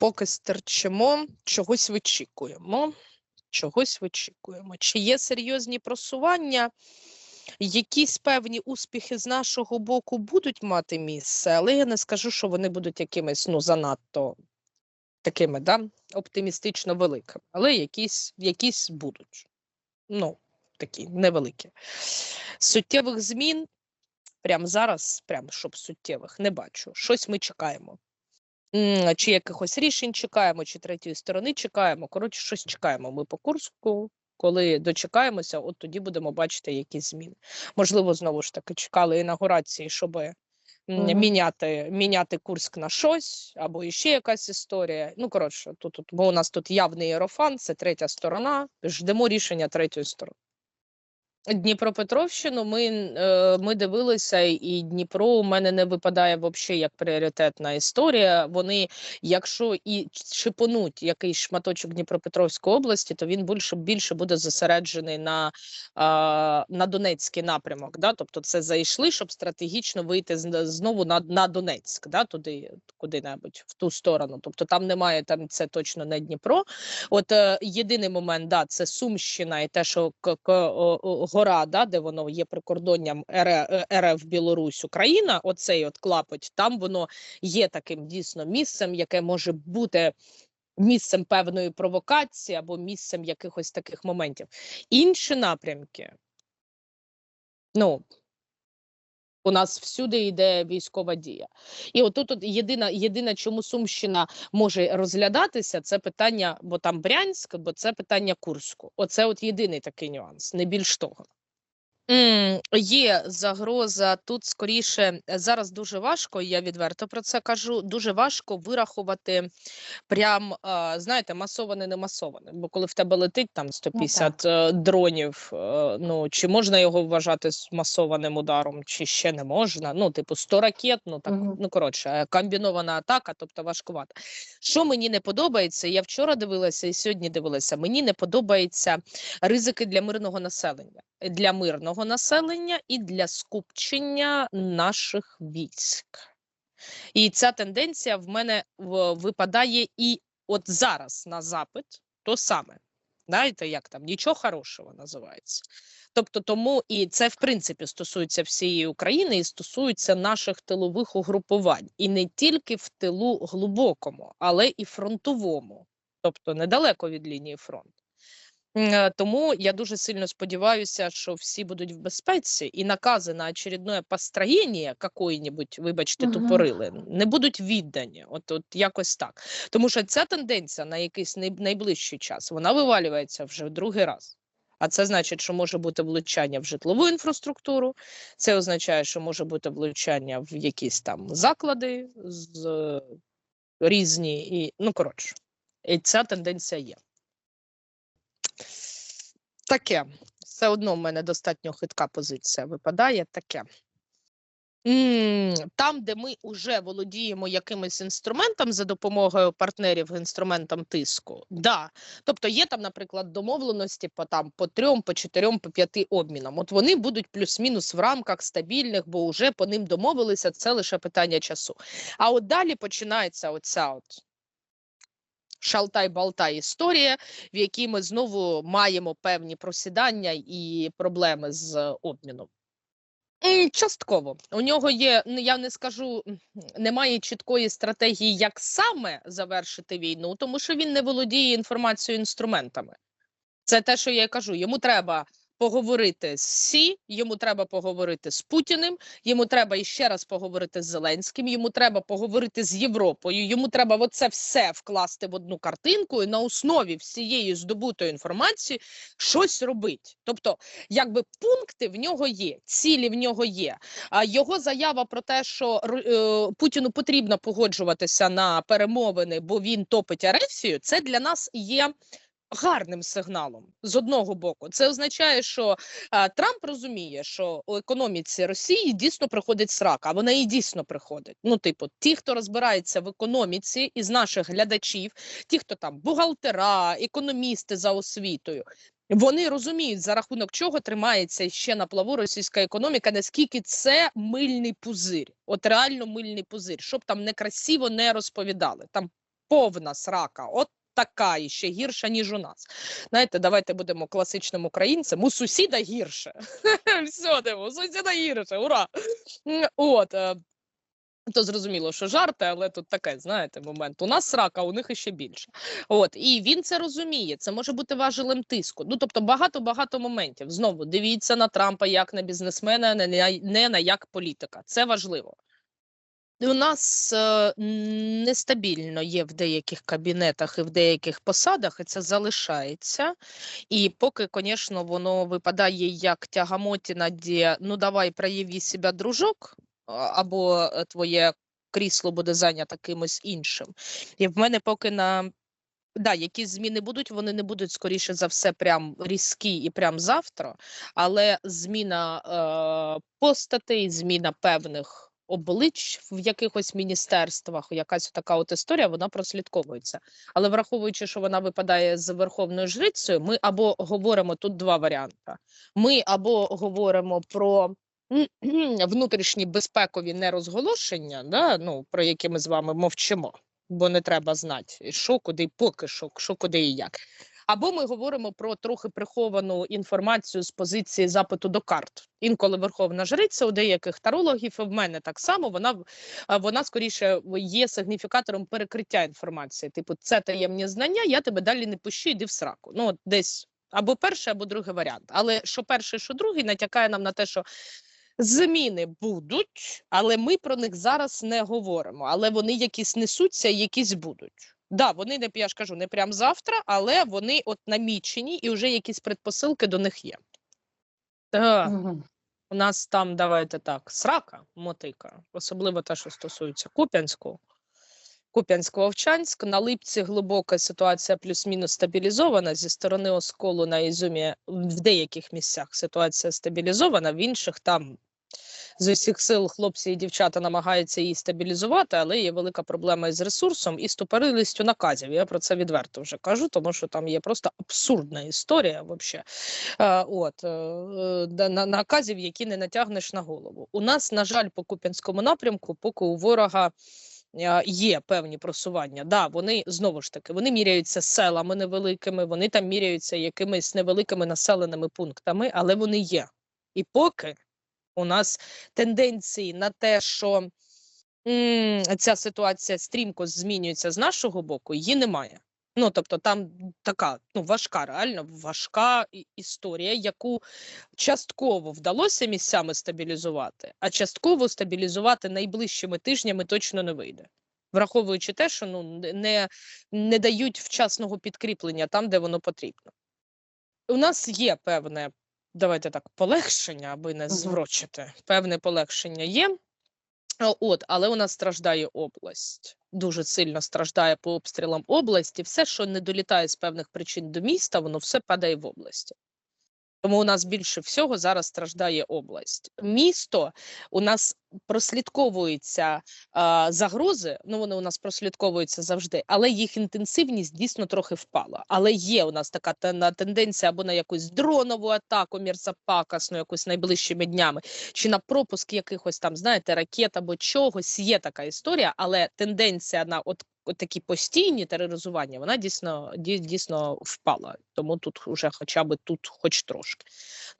Поки стерчимо, чогось вичікуємо. Чогось вичікуємо. Чи є серйозні просування? Якісь певні успіхи з нашого боку будуть мати місце, але я не скажу, що вони будуть якимись ну занадто такими, да, оптимістично великими. Але якісь, якісь будуть. Ну, такі невеликі. Суттєвих змін прямо зараз, прям щоб суттєвих, не бачу. Щось ми чекаємо. Чи якихось рішень чекаємо, чи третьої сторони чекаємо. Коротше, щось чекаємо. Ми по Курську. Коли дочекаємося, от тоді будемо бачити якісь зміни. Можливо, знову ж таки чекали інаугурації, щоб Мгм. міняти, міняти Курськ на щось, або іще якась історія. Ну, коротше, тут, тут, бо у нас тут явний єрофан, це третя сторона. Ждемо рішення третьої сторони. Дніпропетровщину ми, е, ми дивилися, і Дніпро у мене не випадає взагалі як пріоритетна історія. Вони, якщо і шипонуть якийсь шматочок Дніпропетровської області, то він більше більше буде зосереджений на, на Донецький напрямок. Да? Тобто, це зайшли, щоб стратегічно вийти знову на, на Донецьк, да? туди куди-небудь в ту сторону. Тобто там немає там це точно не Дніпро. От е, єдиний момент, да, це Сумщина і те, що гора, да, де воно є прикордонням РФ, РФ Білорусь, Україна, оцей от клапоть, там воно є таким дійсно місцем, яке може бути. Місцем певної провокації або місцем якихось таких моментів. Інші напрямки, ну, у нас всюди йде військова дія. І отут от єдина, єдина, чому Сумщина може розглядатися, це питання, бо там Брянськ, бо це питання Курську. Оце от єдиний такий нюанс, не більш того. Є загроза тут скоріше зараз дуже важко. Я відверто про це кажу. Дуже важко вирахувати прям знаєте, масоване, не масоване. Бо коли в тебе летить там 150 е, дронів, е, ну чи можна його вважати масованим ударом, чи ще не можна? Ну, типу, 100 ракет, ну так Мгм. ну коротше, е, комбінована атака, тобто важкувато. Що мені не подобається, я вчора дивилася і сьогодні дивилася. Мені не подобаються ризики для мирного населення, для мирного населення і для скупчення наших військ. І ця тенденція в мене випадає і от зараз на запит то саме. Знаєте, як там нічого хорошого називається. Тобто, тому і це в принципі стосується всієї України і стосується наших тилових угрупувань, і не тільки в тилу глибокому, але і фронтовому, тобто недалеко від лінії фронту. Е, Тому я дуже сильно сподіваюся, що всі будуть в безпеці, і накази на очередное построєння какої-небудь, вибачте, тупорили, не будуть віддані. От, от якось так. Тому що ця тенденція на якийсь найближчий час вона вивалюється вже в другий раз. А це значить, що може бути влучання в житлову інфраструктуру. Це означає, що може бути влучання в якісь там заклади з е, різні, і ну коротше, і ця тенденція є. Таке. Все одно в мене достатньо хитка позиція випадає таке. Там, де ми вже володіємо якимось інструментом за допомогою партнерів інструментом тиску, да. Тобто є там, наприклад, домовленості по там по трьом, по чотирьом, по п'яти обмінам. От вони будуть плюс-мінус в рамках стабільних, бо вже по ним домовилися. Це лише питання часу. А от далі починається оця от шалтай-балтай історія, в якій ми знову маємо певні просідання і проблеми з обміном. Частково у нього є, я не скажу, немає чіткої стратегії, як саме завершити війну, тому що він не володіє інформацією інструментами. Це те, що я кажу. Йому треба поговорити з Сі, йому треба поговорити з Путіним, йому треба іще раз поговорити з Зеленським, йому треба поговорити з Європою. Йому треба оце все вкласти в одну картинку і на основі всієї здобутої інформації щось робити. Тобто, якби пункти в нього є, цілі в нього є. А його заява про те, що е, Путіну потрібно погоджуватися на перемовини, бо він топить Ерефію, це для нас є. Гарним сигналом з одного боку, це означає, що а, Трамп розуміє, що у економіці Росії дійсно приходить срака. а Вона і дійсно приходить. Ну, типу, ті, хто розбирається в економіці із наших глядачів, ті, хто там бухгалтера, економісти за освітою, вони розуміють, за рахунок чого тримається ще на плаву російська економіка, наскільки це мильний пузир, от реально мильний пузир, щоб там некрасиво не розповідали. Там повна срака. От така і ще гірша, ніж у нас. Знаєте, давайте будемо класичним українцем. У сусіда гірше. Все, у сусіда гірше, ура! От. е, То зрозуміло, що жарти, але тут таке, знаєте, момент. У нас срака, у них іще більше. От і він це розуміє. Це може бути важелем тиску. Ну тобто багато багато моментів. Знову дивіться на Трампа як на бізнесмена, не на, не на як політика. Це важливо. У нас е, нестабільно є в деяких кабінетах і в деяких посадах, і це залишається. І поки, звісно, воно випадає як тягамотіна, де ну давай прояви себе, дружок, або е, твоє крісло буде зайнято кимось іншим. І в мене поки на да, якісь зміни будуть, вони не будуть скоріше за все прям різкі і прям завтра, але зміна е, постатей, зміна певних облич в якихось міністерствах, якась така от історія, вона прослідковується. Але враховуючи, що вона випадає з верховною жрицею, ми або говоримо тут два варіанти: ми або говоримо про внутрішні безпекові нерозголошення, да, ну, про які ми з вами мовчимо, бо не треба знати, що куди, поки що, що куди і як. Або ми говоримо про трохи приховану інформацію з позиції запиту до карт. Інколи верховна жриця у деяких тарологів, і в мене так само вона вона скоріше є сигніфікатором перекриття інформації. Типу, це таємні знання, я тебе далі не пущу, йди в сраку. Ну, десь або перший, або другий варіант. Але що перший, що другий, натякає нам на те, що зміни будуть, але ми про них зараз не говоримо. Але вони якісь несуться, якісь будуть. Да, вони не я ж кажу, не прям завтра, але вони от намічені, і вже якісь предпосилки до них є. Так. Мгм. У нас там, давайте так, срака, мотика, особливо те, що стосується Куп'янського. Куп'янсько-Овчанськ. На Липці глибока ситуація плюс-мінус стабілізована. Зі сторони осколу на Ізюмі в деяких місцях ситуація стабілізована, в інших там з усіх сил хлопці і дівчата намагаються її стабілізувати, але є велика проблема із ресурсом і стопорилістю наказів. Я про це відверто вже кажу, тому що там є просто абсурдна історія. Вообще. От е, е, наказів, які не натягнеш на голову. У нас, на жаль, по Куп'янському напрямку, поки у ворога. е, Є певні просування. Да, вони знову ж таки вони міряються селами невеликими, вони там міряються якимись невеликими населеними пунктами, але вони є. І поки у нас тенденції на те, що м, ця ситуація стрімко змінюється з нашого боку, її немає. Ну, тобто, там така ну, важка, реально важка історія, яку частково вдалося місцями стабілізувати, а частково стабілізувати найближчими тижнями точно не вийде. Враховуючи те, що ну, не, не дають вчасного підкріплення там, де воно потрібно. У нас є певне, давайте так, полегшення, аби не зврочити. Певне полегшення є. От, але у нас страждає область. Дуже сильно страждає по обстрілам області. Все, що не долітає з певних причин до міста, воно все падає в області. Тому у нас більше всього зараз страждає область. Місто у нас прослідковуються а, загрози. Ну вони у нас прослідковуються завжди, але їх інтенсивність дійсно трохи впала. Але є у нас така тен- тенденція або на якусь дронову атаку, мірзапакасну, якусь найближчими днями, чи на пропуск якихось там, знаєте, ракет або чогось. Є така історія, але тенденція на от. Такі постійні тероризування, вона дійсно ді- дійсно впала. Тому тут вже хоча б тут, хоч трошки.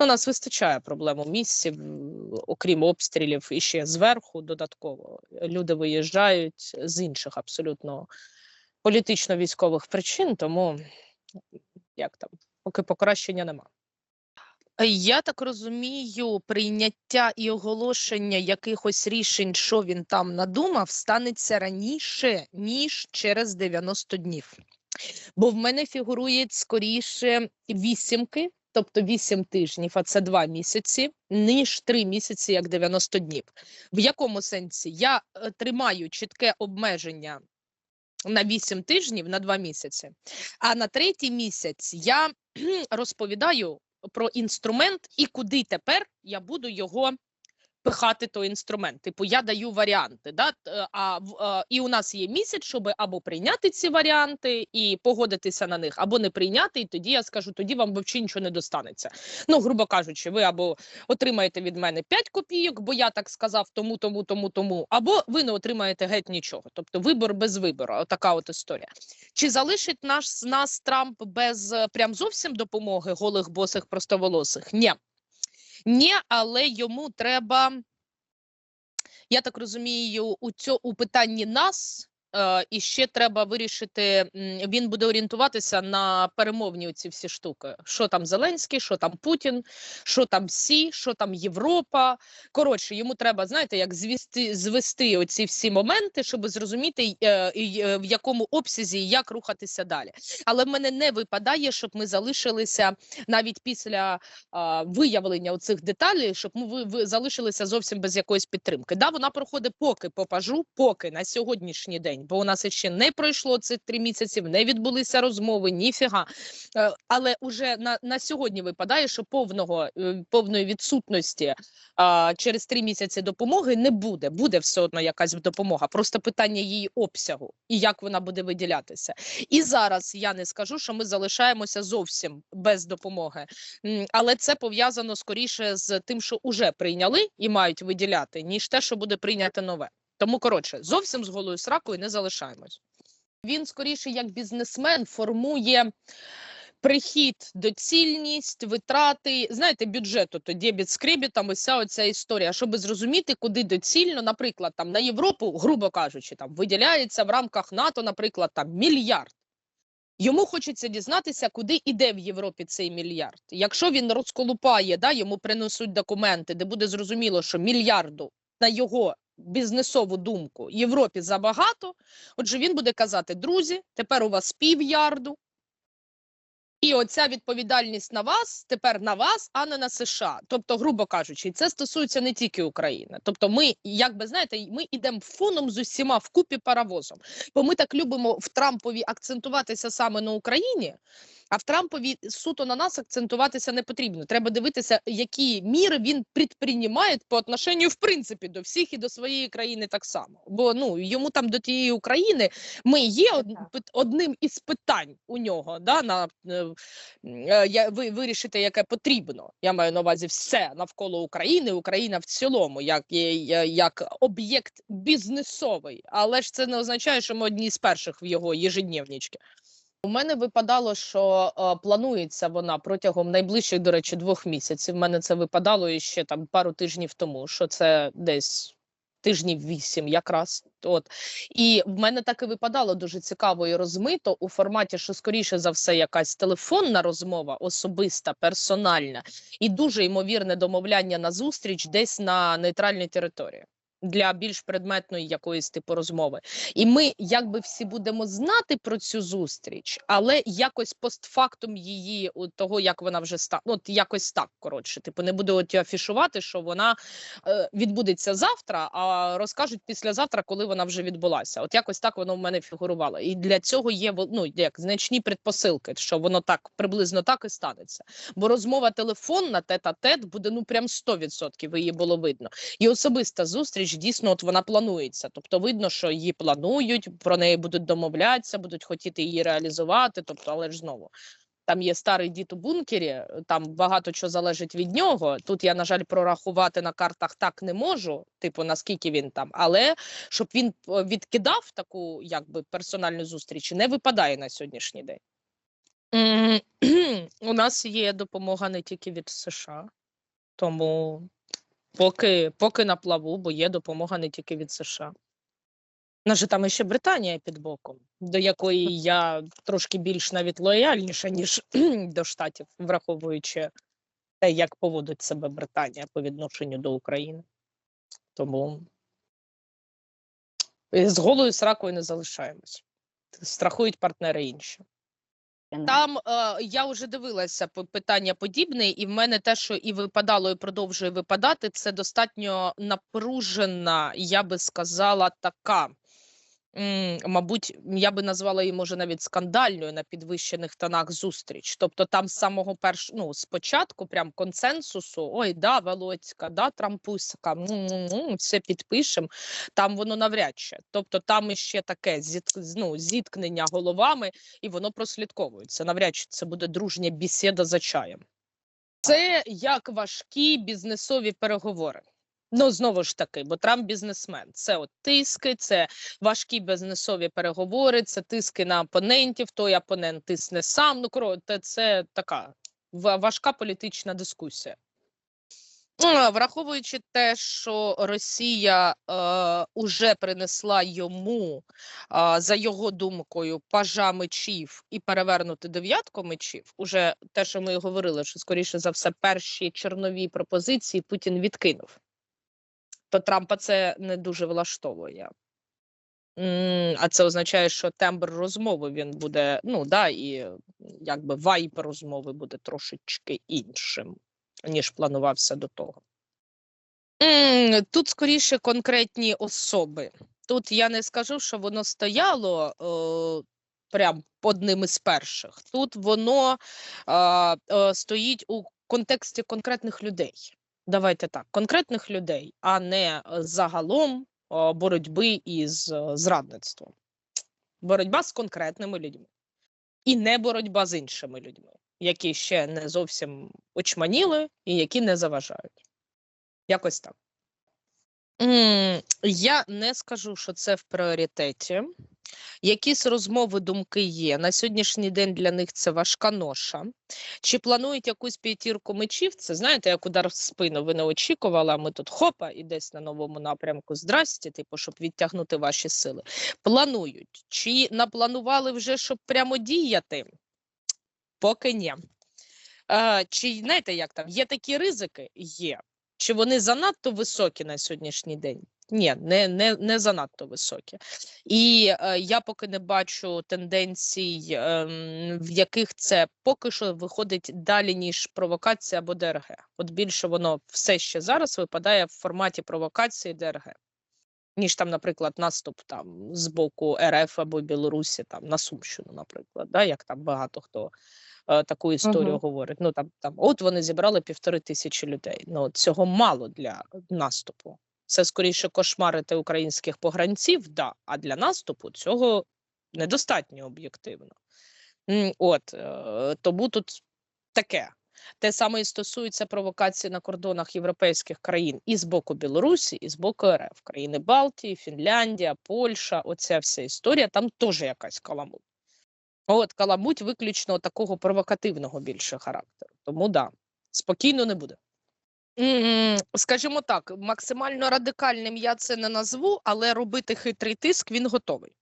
Ну, нас вистачає проблем у місці, окрім обстрілів, і ще зверху додатково. Люди виїжджають з інших абсолютно політично-військових причин, тому як там, поки покращення нема. Е, Я так розумію, прийняття і оголошення якихось рішень, що він там надумав, станеться раніше, ніж через 90 днів. Бо в мене фігурують скоріше вісімки, тобто вісім тижнів, а це два місяці, ніж три місяці, як 90 днів. В якому сенсі? Я е, тримаю чітке обмеження на 8 тижнів на 2 місяці. А на третій місяць я розповідаю про інструмент і куди тепер я буду його пихати той інструмент. Типу, я даю варіанти. Да? Т- А, в- е, і у нас є місяць, щоб або прийняти ці варіанти і погодитися на них, або не прийняти. І тоді я скажу, тоді вам взагалі нічого не достанеться. Ну, грубо кажучи, ви або отримаєте від мене 5 копійок, бо я так сказав тому, тому, тому, тому, або ви не отримаєте геть нічого. Тобто вибор без вибору. Отака от історія. Чи залишить наш нас Трамп без е, прям зовсім допомоги голих босих простоволосих? Ні. Ні, але йому треба, я так розумію, у цьо, у питанні нас. Е, і ще треба вирішити. Він буде орієнтуватися на перемовні оці всі штуки. Що там Зеленський, що там Путін, що там Сі, що там Європа. Коротше, йому треба, знаєте, як звести, звести оці всі моменти, щоб зрозуміти, е, е, в якому обсязі як рухатися далі. Але в мене не випадає, щоб ми залишилися навіть після виявлення цих деталей, щоб ми ви залишилися зовсім без якоїсь підтримки. Да, вона проходить поки по пажу, поки на сьогоднішній день, бо у нас ще не пройшло цих три місяці, не відбулися розмови, ніфіга. Е, Але уже на, на сьогодні випадає, що повного е, повної відсутності а, через три місяці допомоги не буде. Буде все одно якась допомога. Просто питання її обсягу і як вона буде виділятися. І зараз я не скажу, що ми залишаємося зовсім без допомоги. Але це пов'язано скоріше з тим, що вже прийняли і мають виділяти, ніж те, що буде прийняте нове. Тому коротше, зовсім з голою сракою не залишаємось. Він скоріше як бізнесмен формує. Прихід, доцільність, витрати, знаєте, бюджету, то дебіт з кребітом, ось ця оця історія, щоб зрозуміти, куди доцільно, наприклад, там на Європу, грубо кажучи, там виділяється в рамках НАТО, наприклад, там мільярд. Йому хочеться дізнатися, куди іде в Європі цей мільярд. Якщо він розколупає, да, йому принесуть документи, де буде зрозуміло, що мільярду на його бізнесову думку Європі забагато. Отже, він буде казати: друзі, тепер у вас півярду. І оця відповідальність на вас тепер на вас, а не на США. Тобто, грубо кажучи, це стосується не тільки України. Тобто, ми, як би знаєте, ми йдемо фоном з усіма вкупі паровозом. Бо ми так любимо в Трампові акцентуватися саме на Україні. А в Трампові суто на нас акцентуватися не потрібно. Треба дивитися, які міри він предприймає по отношенню, в принципі, до всіх і до своєї країни так само. Бо ну йому там до тієї України ми є од, одним із питань у нього. Да, на е, е, я, ви вирішите, яке потрібно. Я маю на увазі все навколо України, Україна в цілому, як, як об'єкт бізнесовий. Але ж це не означає, що ми одні з перших в його єжедневнічки. У мене випадало, що е, планується вона протягом найближчих, до речі, двох місяців. У мене це випадало іще там пару тижнів тому, що це десь тижнів вісім, якраз. От і в мене так і випадало дуже цікаво і розмито у форматі, що скоріше за все, якась телефонна розмова, особиста, персональна, і дуже ймовірне домовляння на зустріч десь на нейтральній території. Для більш предметної якоїсь типу розмови, і ми якби всі будемо знати про цю зустріч, але якось постфактум її того, як вона вже ста... ну, от якось так коротше. Типу, не буде от афішувати, що вона е, відбудеться завтра, а розкажуть післязавтра, коли вона вже відбулася. От якось так воно в мене фігурувало. І для цього є ну, як значні предпосилки, що воно так приблизно так і станеться. Бо розмова телефонна, тет-а-тет, буде ну прям 100% її було видно. І особиста зустріч дійсно от вона планується. Тобто видно, що її планують, про неї будуть домовлятися, будуть хотіти її реалізувати. Тобто, але ж знову. Там є старий дід у бункері, там багато чого залежить від нього. Тут я, на жаль, прорахувати на картах так не можу, типу наскільки він там, але щоб він е, відкидав таку якби персональну зустріч, не випадає на сьогоднішній день. У нас є допомога не тільки від США, тому поки, поки на плаву, бо є допомога не тільки від США. Наже там ще Британія під боком, до якої я трошки більш навіть лояльніша, ніж до Штатів, враховуючи те, як поводить себе Британія по відношенню до України. Тому з голою сракою не залишаємось. Страхують партнери інші. Там е, я вже дивилася питання подібне, і в мене те, що і випадало, і продовжує випадати, це достатньо напружена, я би сказала, така мабуть, я би назвала її, може, навіть скандальною на підвищених тонах зустріч. Тобто там з самого перш... ну, спочатку прям консенсусу: ой, да, Володька, да, Трампуська, все підпишемо. Там воно навряд чи. Тобто там іще таке ну, зіткнення головами, і воно прослідковується. Навряд чи це буде дружня бесіда за чаєм. Це як важкі бізнесові переговори. Ну, знову ж таки, бо Трамп бізнесмен. Це от тиски, це важкі бізнесові переговори, це тиски на опонентів, той опонент тисне сам. Ну, коротше, це така важка політична дискусія. Е, Враховуючи те, що Росія е, уже принесла йому, е, за його думкою, пажа мечів і перевернути дев'ятку мечів, уже те, що ми говорили, що скоріше за все, перші чернові пропозиції Путін відкинув то Трампа це не дуже влаштовує. А це означає, що тембр розмови він буде, ну да, і якби вайб розмови буде трошечки іншим, ніж планувався до того. Тут скоріше конкретні особи. Тут я не скажу, що воно стояло е, прям одним із перших. Тут воно е, е, стоїть у контексті конкретних людей. Давайте так, конкретних людей, а не е, загалом боротьби із е, зрадництвом. Боротьба з конкретними людьми. І не боротьба з іншими людьми, які ще не зовсім очманіли і які не заважають. Якось так. Я не скажу, що це в пріоритеті. Якісь розмови, думки є. На сьогоднішній день для них це важка ноша. Чи планують якусь п'ятірку мечів? Це знаєте, як удар в спину. Ви не очікували, а ми тут хопа і десь на новому напрямку. Здрасті, типу, щоб відтягнути ваші сили. Планують. Чи напланували вже, щоб прямо діяти? Поки ні. Чи знаєте, як там? Є такі ризики? Є. Чи вони занадто високі на сьогоднішній день? Ні, не, не, не занадто високі. І е, я поки не бачу тенденцій, ем, в яких це поки що виходить далі, ніж провокація або ДРГ. От більше воно все ще зараз випадає в форматі провокації ДРГ, ніж там, наприклад, наступ там з боку РФ або Білорусі, там на Сумщину, наприклад, да, як там багато хто е, таку історію Мгм. говорить. Ну там, там от вони зібрали півтори тисячі людей. Ну цього мало для наступу. Це скоріше кошмарити українських погранців, да, а для наступу цього недостатньо об'єктивно. От е, тому тут таке. Те саме і стосується провокацій на кордонах європейських країн і з боку Білорусі, і з боку РФ. Країни Балтії, Фінляндія, Польща. Оця вся історія, там теж якась каламуть. От каламуть виключно такого провокативного більше характеру. Тому да, спокійно не буде. Скажімо так, максимально радикальним я це не назву, але робити хитрий тиск він готовий.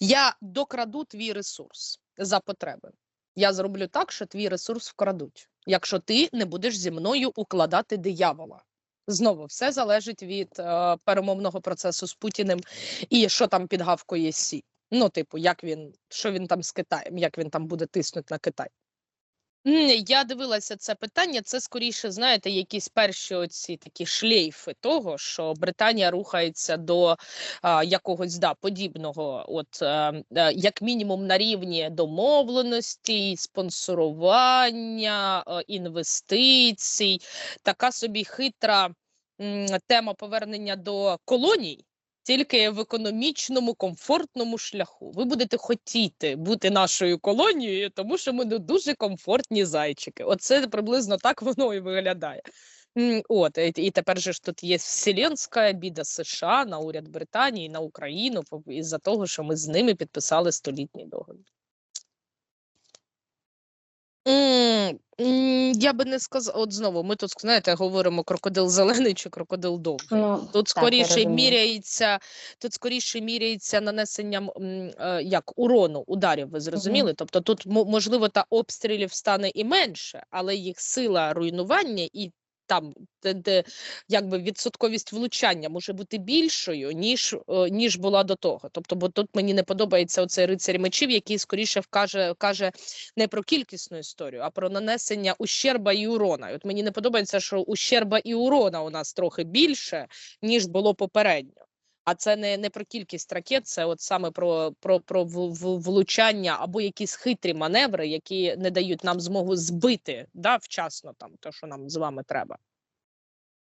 Я докраду твій ресурс за потреби. Я зроблю так, що твій ресурс вкрадуть, якщо ти не будеш зі мною укладати диявола. Знову все залежить від е, перемовного процесу з Путіним і що там підгавкує Сі. Ну, типу, як він, що він там з Китаєм, як він там буде тиснути на Китай. Я дивилася це питання. Це скоріше, знаєте, якісь перші оці такі шлейфи того, що Британія рухається до а, якогось да, подібного, от е, е, як мінімум на рівні домовленості, спонсорування, е, інвестицій, така собі хитра тема повернення до колоній. Тільки в економічному комфортному шляху. Ви будете хотіти бути нашою колонією, тому що ми ну, дуже комфортні зайчики. Оце приблизно так воно і виглядає. От і тепер же ж тут є вселенська біда США на уряд Британії, на Україну по- із-за того, що ми з ними підписали столітній договір. Я би не сказала, от знову ми тут знаєте, говоримо крокодил зелений чи крокодил довгий. Ну, Тут так, скоріше міряється, тут скоріше міряється нанесенням м, е, як урону ударів. Ви зрозуміли? Тобто тут мо- можливо та обстрілів стане і менше, але їх сила руйнування і там де, де якби відсотковість влучання може бути більшою ніж е, ніж була до того. Тобто, бо тут мені не подобається оцей рицарь мечів, який скоріше вкаже каже не про кількісну історію, а про нанесення ущерба і урона. І от мені не подобається, що ущерба і урона у нас трохи більше, ніж було попередньо. А це не, не про кількість ракет, це от саме про, про, про влучання або якісь хитрі маневри, які не дають нам змогу збити да, вчасно там те, що нам з вами треба.